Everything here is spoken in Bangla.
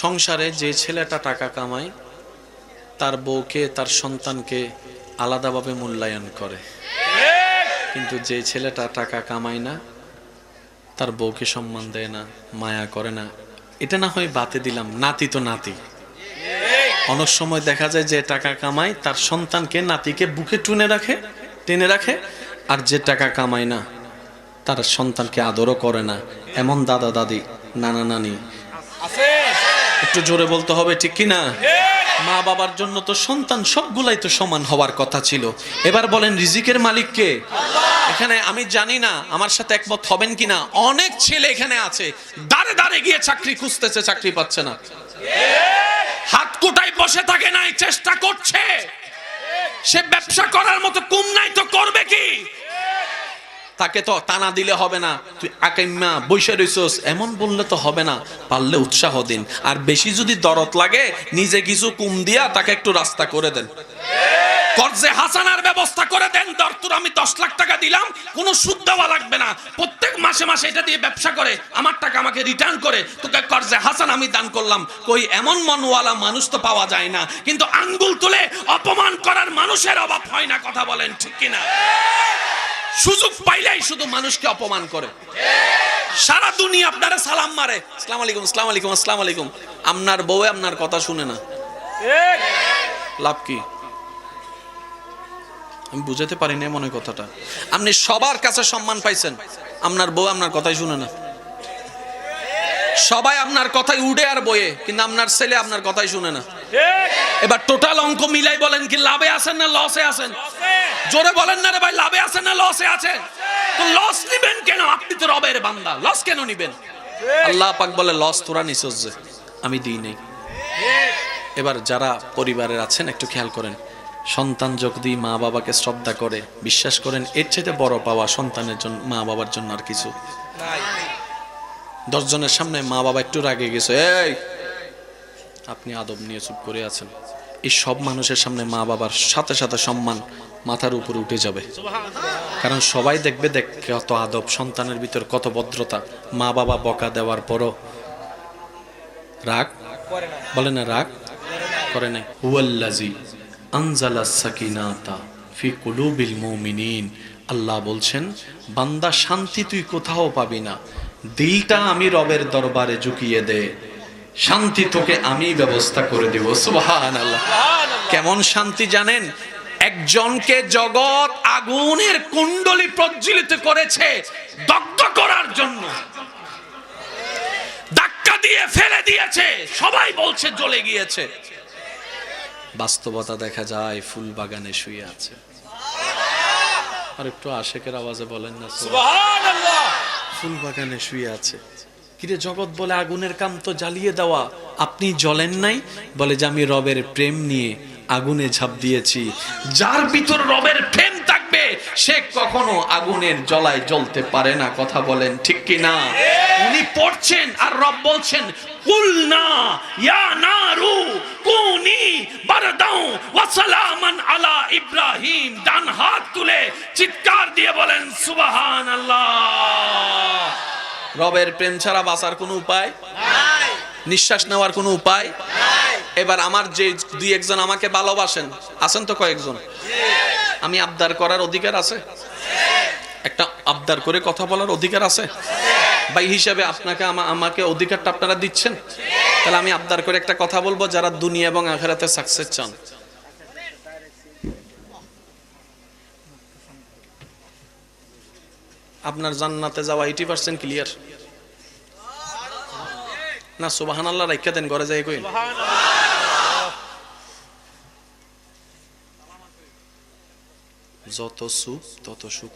সংসারে যে ছেলেটা টাকা কামায়, তার বউকে, তার সন্তানকে আলাদাভাবে মূল্যায়ন করে। কিন্তু যে ছেলেটা টাকা কামায় না, তার বউকে সম্মান দেয় না, মায়া করে না। এটা না হয় বাতে দিলাম, নাতি তো নাতি। অনেক সময় দেখা যায় যে টাকা কামায়, তার সন্তানকে, নাতিকে বুকে টুনে রাখে, টেনে রাখে, আর যে টাকা কামায় না, তার সন্তানকে আদরও করে না। এমন দাদা দাদি নানা নানি একটু জোরে বলতে হবে, ঠিক কি না মা বাবার জন্য তো সন্তান সবগুলাই তো সমান হওয়ার কথা ছিল। এবার বলেন, রিজিকের মালিক কে? এখানে আমি জানি না, আমার সাথে একমত হবেন কিনা। অনেক ছেলে এখানে আছে, দাঁড়ে দাঁড়ে গিয়ে চাকরি খুঁজতেছে, চাকরি পাচ্ছে না। হাত কোটায় বসে থাকে নাই চেষ্টা করছে। সে ব্যবসা করার মতো কুম নাই তো করবে কি? তাকে তো টানা দিলে হবে না। তুই আকাইম্মা বৈশা রইছস, এমন বললে তো হবে না, পারলে উৎসাহ দিন। আর বেশি যদি দরদ লাগে, নিজে কিছু কুম দিয়া তাকে একটু রাস্তা করে দেন। কর্জে হাসানার ব্যবস্থা করে দেন দরতুর আমি দশ লাখ টাকা দিলাম, কোনো সুদ দেওয়া লাগবে না। প্রত্যেক মাসে মাসে এটা দিয়ে ব্যবসা করে, আমার টাকা আমাকে রিটার্ন করে, তোকে কর্জে হাসান আমি দান করলাম। কই এমন মনওয়ালা মানুষ তো পাওয়া যায় না, কিন্তু আঙ্গুল তুলে অপমান করার মানুষের অভাব হয় না, কথা বলেন ঠিক কিনা? সুযোগ পাইলেই শুধু মানুষকে অপমান করে। সারা দুনিয়া আপনারা সালাম মারে। আসসালাম আলাইকুম আসসালাম আলাইকুম আসসালাম আলাইকুম। আপনার বউয়ে আপনার কথা শুনে না। লাভ কি? আমি বুঝাতে পারি না মনে কথাটা। আপনি সবার কাছে সম্মান পাইছেন। আপনার বউ আপনার কথাই শুনে না। সবাই আপনার কথাই উড়ে আর বয়ে, কিন্তু আপনার ছেলে আপনার কথাই শুনে না। এবার টোটাল অঙ্ক মিলাই বলেন কি লাভে আছেন না লসে আছেন? জোরে বলেন না রে ভাই লাভে আছেন না লসে আছেন? তো লস নিবেন কেন? আপনি তো রবের বান্দা লস কেন নিবেন? আল্লাহ পাক বলে লস তোরা নিছস যে আমি দিই নেই। এবার যারা পরিবারের আছেন একটু খেয়াল করেন। সন্তান যদি মা বাবাকে শ্রদ্ধা করে বিশ্বাস করেন এর চাইতে বড় পাওয়া সন্তানের জন্য মা বাবার জন্য আর কিছু। দশজনের সামনে মা বাবা একটু রাগে গেছে এই আপনি আদব নিয়ে চুপ করে আছেন। এই সব মানুষের সামনে মা বাবার সাথে সাথে সম্মান মাথার উপরে উঠে যাবে। কারণ সবাই দেখবে, দেখ, কত আদব, সন্তানের ভিতর কত ভদ্রতা। মা বাবা বকা দেওয়ার পরও রাগ? বলে না রাগ? করে নাই। হুয়াল্লাজি আনজালা সাকিনাতা ফি কুলুবিল মুমিনিন। আল্লাহ বলছেন, বান্দা শান্তি তুই কোথাও পাবি না। দিলটা আমি রবের দরবারে ঝুঁকিয়ে দে। শান্তি তোকে আমি ব্যবস্থা করে দেব সুবহান আল্লাহ কেমন শান্তি জানেন? একজনকে জগৎ আগুনের কুণ্ডলি প্রজ্বলিত করেছে দগ্ধ করার জন্য। ধাক্কা দিয়ে ফেলে দিয়েছে সবাই বলছে জ্বলে গিয়েছে। বাস্তবতা দেখা যায় ফুল বাগানে শুয়ে আছে। আর একটু আশেকের আওয়াজে বলেন না সুবহানাল্লাহ। ফুল বাগানে শুয়ে আছে। কিরে জগৎ বলে আগুনের কাম তো জ্বালিয়ে দেওয়া। আপনি জ্বলেন নাই? বলে যে আমি রবের প্রেম নিয়ে আগুনে ঝাঁপ দিয়েছি। যার ভিতর রবের প্রেম থাকবে, সে কখনো আগুনের জ্বলায় জ্বলতে পারে না, কথা বলেন ঠিক কি না উনি পড়ছেন আর রব বলছেন কুল না ইয়া নারু কুনি বারদাও ওয়া সালামান আলা ইব্রাহিম। ডান হাত তুলে চিৎকার দিয়ে বলেন, সুবহানাল্লাহ। রবের প্রেম ছাড়া বাঁচার কোনো উপায়? নিঃশ্বাস নেওয়ার কোনো উপায়? এবার আমার যে দুই একজন আমাকে ভালোবাসেন আছেন তো কয়েকজন? আমি আবদার করার অধিকার আছে? একটা আবদার করে কথা বলার অধিকার আছে? ভাই হিসাবে আপনাকে আমা- আমাকে অধিকারটা আপনারা দিচ্ছেন? তাহলে আমি আবদার করে একটা কথা বলব যারা দুনিয়া এবং আখেরাতে সাকসেস চান। আপনার জান্নাতে যাওয়া এইটি পার্সেন্ট ক্লিয়ার না সুবাহান আল্লাহ রাখিয়া দেন, ঘরে যাই কই যত সুখ, তত সুখ।